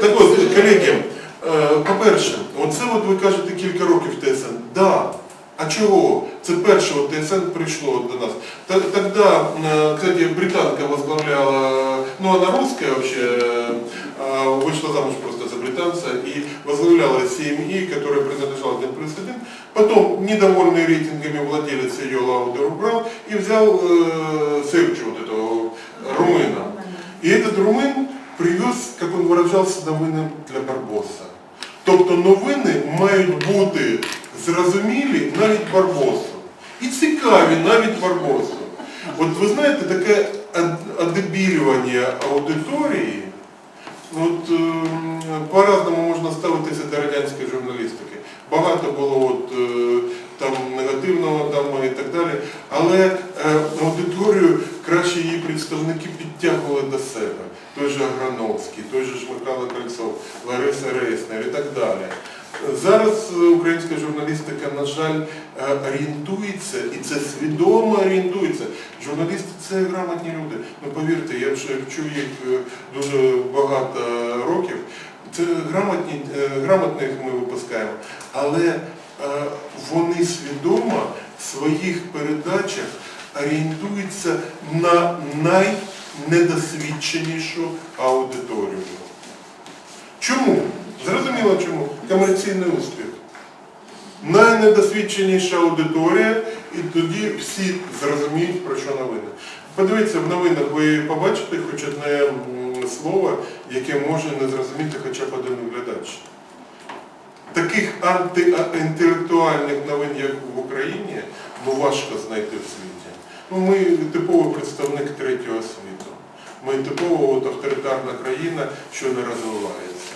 Так от, колеги, е, по-перше, оце от ви кажете кілька років ТСН. Да. А чого? Це перше от ТСН прийшло до нас. Т- Тогда, э, кстати, британка возглавляла, ну она русская вообще, э, вышла замуж просто за британца и возглавляла CME, которая принадлежала 1 плюс 1. Потом, недовольный рейтингами владелец ее Лаудер убрал и взял э, Серчу, вот этого румына. И этот румын привез, як він виражався, новини для Барбоса. Тобто новини мають бути зрозумілі навіть Барбосу. І цікаві навіть Барбосу. От ви знаєте, таке одебілювання аудиторії, от, ем, по-разному можна ставитися до радянської журналістики. Багато було от, е, там негативного там, і так далі. Але е, аудиторію краще її представники підтягували до себе. Той же Аграновський, той же ж Михайло Кольцов, Лариса Рейснер і так далі. Зараз е, українська журналістика, на жаль, е, орієнтується, і це свідомо орієнтується. Журналісти це грамотні люди. Ну повірте, я вже вчу їх е, дуже багато років. Це грамотні, грамотних ми випускаємо, але вони свідомо в своїх передачах орієнтуються на найнедосвідченішу аудиторію. Чому? Зрозуміло чому. Комерційний успіх. Найнедосвідченіша аудиторія, і тоді всі зрозуміють, про що новини. Подивіться, в новинах ви побачите хоч одне слово, яке може не зрозуміти хоча б один глядач. Таких антиінтелектуальних новин, як в Україні, ну важко знайти в світі. Ну, ми типовий представник третього світу. Ми типово от, авторитарна країна, що не розвивається.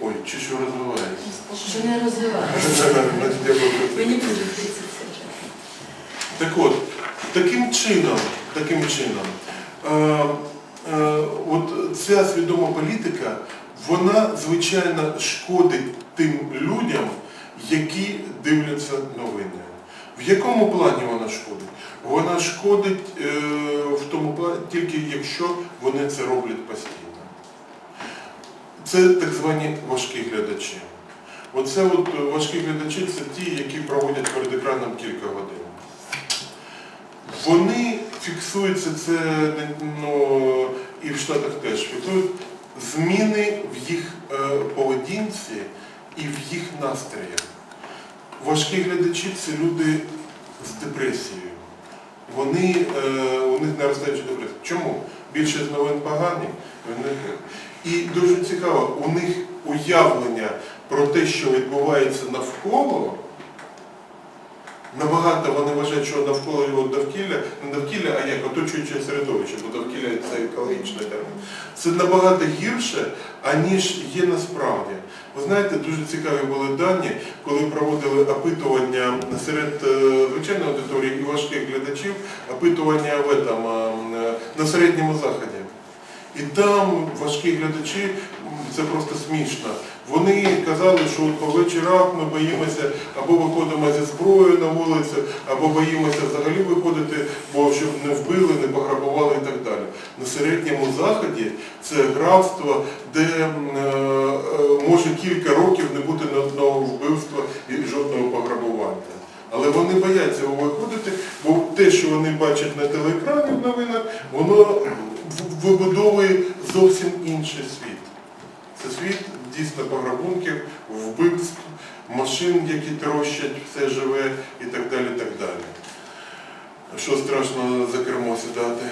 Ой, чи що розвивається? Що не розвивається. Мені це. Так от, таким чином, таким чином, е, е, от ця свідома політика, вона, звичайно, шкодить тим людям, які дивляться новини. В якому плані вона шкодить? Вона шкодить е, в тому плані, тільки якщо вони це роблять постійно. Це так звані важкі глядачі. Оце от важкі глядачі це ті, які проводять перед екраном кілька годин. Вони фіксуються це ну, і в Штатах теж фіксують зміни в їх е, поведінці і в їх настроях. Важкі глядачі це люди з депресією. Вони, е, у них наростаюча депресія. Чому? Більше з новин погані. І дуже цікаво, у них уявлення про те, що відбувається навколо, набагато вони вважають, що навколо його довкілля, не довкілля, а як оточуюче середовище, бо довкілля це екологічний термін. Це набагато гірше, аніж є насправді. Ви знаєте, дуже цікаві були дані, коли проводили опитування серед е, звичайної аудиторії і важких глядачів, опитування в этом, е, на середньому заході. І там важкі глядачі, це просто смішно. Вони казали, що по вечорах ми боїмося або виходимо зі зброєю на вулицю, або боїмося взагалі виходити, бо щоб не вбили, не пограбували і так далі. На середньому заході це графство, де е, може кілька років не бути ні одного вбивства і жодного пограбування. Але вони бояться виходити, бо те, що вони бачать на телеекрані в новинах, воно вибудовує зовсім інший світ. Це світ дійсно пограбунків, вбивств, машин, які трощать все живе і так далі. так далі. Що страшно за кермо сідати?